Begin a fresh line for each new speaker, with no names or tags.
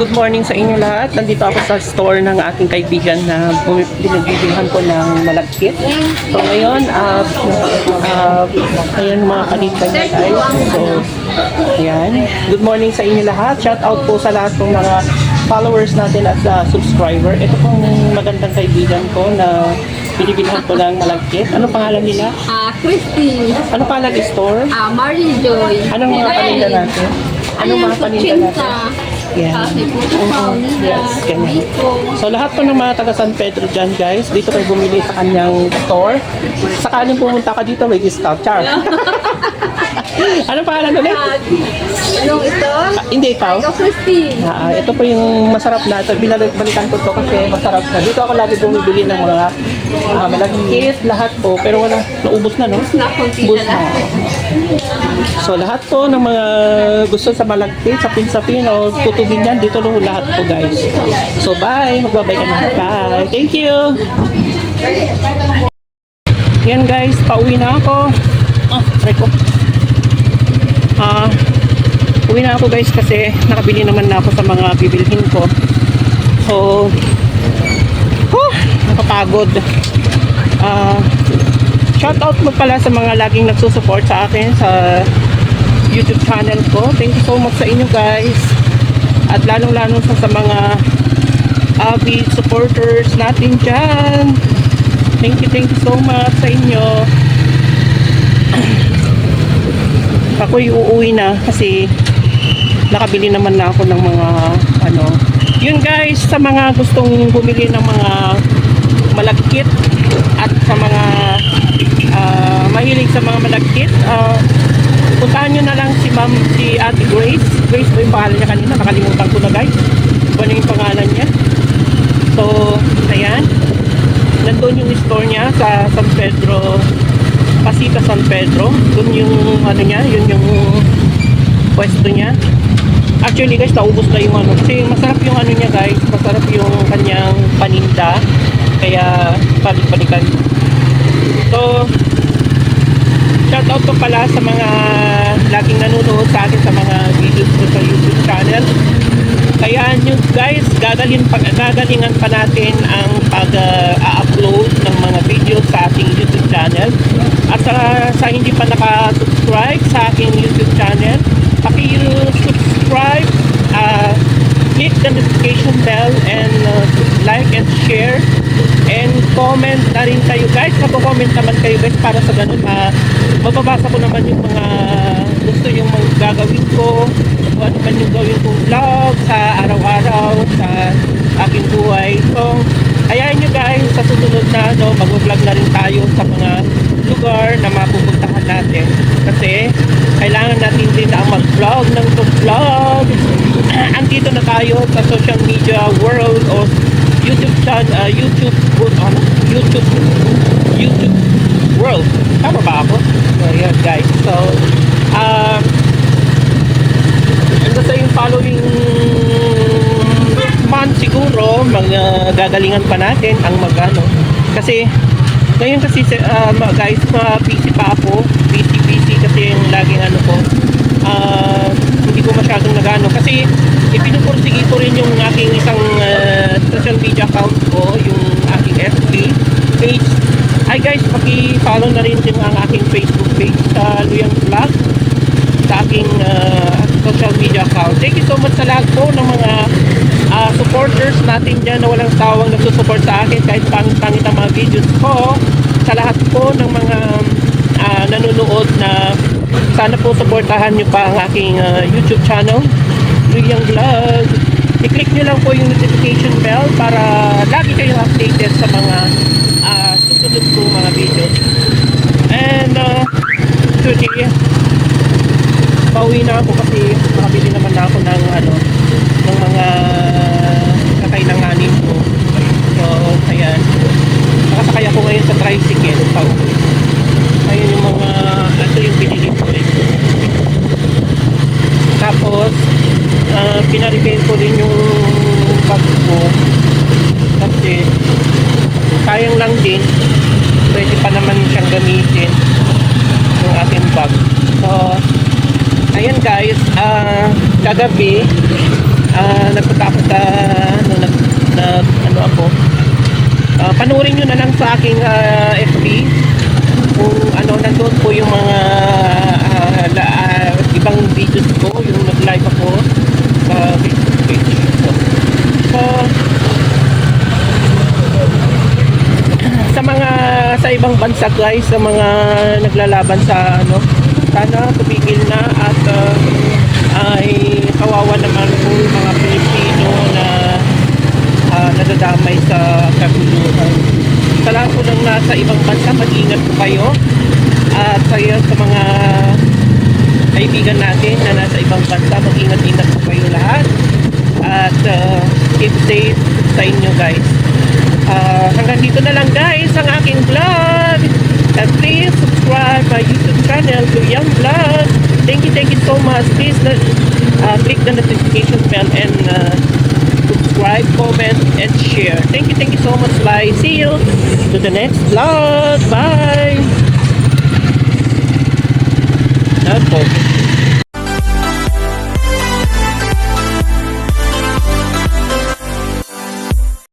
Good morning sa inyo lahat. Nandito ako sa store ng aking kaibigan na binibilihan ko ng malagkit. So ngayon, uh, uh, ayan mga paninda niya guys. So, ayan. Good morning sa inyo lahat. Shout out po sa lahat ng mga followers natin at uh, subscriber. Ito pong magandang kaibigan ko na binibilihan ko ng malagkit. Ano pangalan nila?
Ah, Christy.
Ano pangalan ng store?
Ah, Marie Joy.
Anong mga paninda natin? Anong mga paninda natin? Yan. Oo. Yes, ganyan. So lahat po ng mga taga San Pedro dyan guys, dito kayo bumili sa kanyang store. Sakaling pumunta ka dito, may discount. Char. ano pangalan ulit?
Anong ito?
Ah, hindi ikaw.
Ikaw, Christy.
Ah, ah, ito po yung masarap na ito. Binalikan ko to kasi masarap na. Dito ako lagi bumibili ng mga uh, malagkit, lahat po. Pero wala, naubos na no? Ubus
na.
So lahat po ng mga gusto sa malagkit, sa pinsapin o tutubin yan, dito lang lahat po guys. So bye, magbabay ka na. Bye. Thank you. Yan guys, pauwi na ako. Ah, try ko. Ah, uwi na ako guys kasi nakabili naman na ako sa mga bibilhin ko. So, huh, nakapagod. Ah, shout out mo pala sa mga laging nagsusupport sa akin sa YouTube channel ko. Thank you so much sa inyo guys. At lalong-lalo sa, sa mga avid supporters natin dyan. Thank you, thank you so much sa inyo. Ako'y uuwi na kasi nakabili naman na ako ng mga ano. Yun guys, sa mga gustong bumili ng mga malagkit at sa mga ah, mahilig sa mga malagkit, ah, puntahan nyo na lang si ma'am, si Ate Grace. Grace ba yung pangalan niya kanina? Nakalimutan ko na guys. Ano yung pangalan niya? So, ayan. Nandun yung store niya sa San Pedro, Pasita San Pedro. Doon yung ano niya, yun yung pwesto niya. Actually guys, naubos na yung ano. Kasi masarap yung ano niya guys. Masarap yung kanyang paninda. Kaya balik-balikan. So, shout out ko pala sa mga laging nanonood sa akin sa mga videos ko sa YouTube channel. Kaya nyo guys, gagalin pa, gagalingan pa natin ang pag-upload ng mga videos sa ating YouTube channel. At sa, sa hindi pa naka-subscribe sa aking YouTube channel, paki-subscribe, uh, click the notification bell and uh, like and share and comment na rin kayo guys. Magko-comment naman kayo guys para sa ganun uh, mababasa ko naman yung mga gusto yung mga gagawin ko kung ano man yung gawin kong vlog sa araw-araw sa aking buhay. So, hayaan nyo guys sa susunod na no, mag-vlog na rin tayo sa mga lugar na mapupuntahan natin. Kasi kailangan natin din na mag-vlog ng vlog. Andito na tayo sa social media world o YouTube channel, uh, YouTube, ano, YouTube, YouTube world. Tama ba ako? So, yan guys. So, um, hanggang sa yung following month siguro, mga gagalingan pa natin ang magano. Kasi, ngayon kasi uh, guys, uh, busy pa ako. Busy, busy kasi yung laging ano ko. Uh, hindi ko masyadong nagano. Kasi, ipinupursige ko rin yung aking isang uh, media account ko, yung aking FB page. Hi guys, paki-follow na rin din ang aking Facebook page sa Luyang Vlog sa aking uh, social media account. Thank you so much sa lahat po ng mga uh, supporters natin dyan na walang tawang nagsusupport sa akin kahit pangit-pangit ang mga videos ko. Sa lahat po ng mga uh, nanonood na sana po supportahan nyo pa ang aking uh, YouTube channel, Luyang Vlog. I-click nyo lang po yung notification bell para lagi kayong updated sa mga uh, susunod ko mga videos. And uh, today, pauwi na ako kasi nakabili naman na ako ng ano ng mga kakailanganin ko. So ayan. Nakasakay ako ngayon sa tricycle pa ayun yung mga ito yung binili ko eh. tapos uh, pinarepair ko din yung bag ko kasi din pwede pa naman siyang gamitin yung aking bag. So Ayan guys, ah kagabi ah, nagpunta ako sa ano, nag, nag, ano ako. Ah, panoorin nyo na lang sa aking ah, FB kung ano nandun po yung mga ah, la, ah, ibang videos ko yung nag-live ako sa Facebook page so, so sa mga sa ibang bansa guys sa mga naglalaban sa ano sana tumigil na at ah, ay kawawa naman po mga Pilipino na ah, nadadamay sa kaguluhan. Sa lahat po ng nasa ibang bansa, mag-ingat po kayo. At kaya sa mga kaibigan natin na nasa ibang bansa, mag-ingat-ingat po kayo lahat. At ah, keep safe sa inyo guys. Ah, hanggang dito na lang guys ang aking vlog. And please subscribe my YouTube channel to Young Vlog. Thank you, thank you so much. Please uh, click the notification bell and uh, subscribe, comment, and share. Thank you, thank you so much. Bye. See you to the next vlog. Bye. Ako.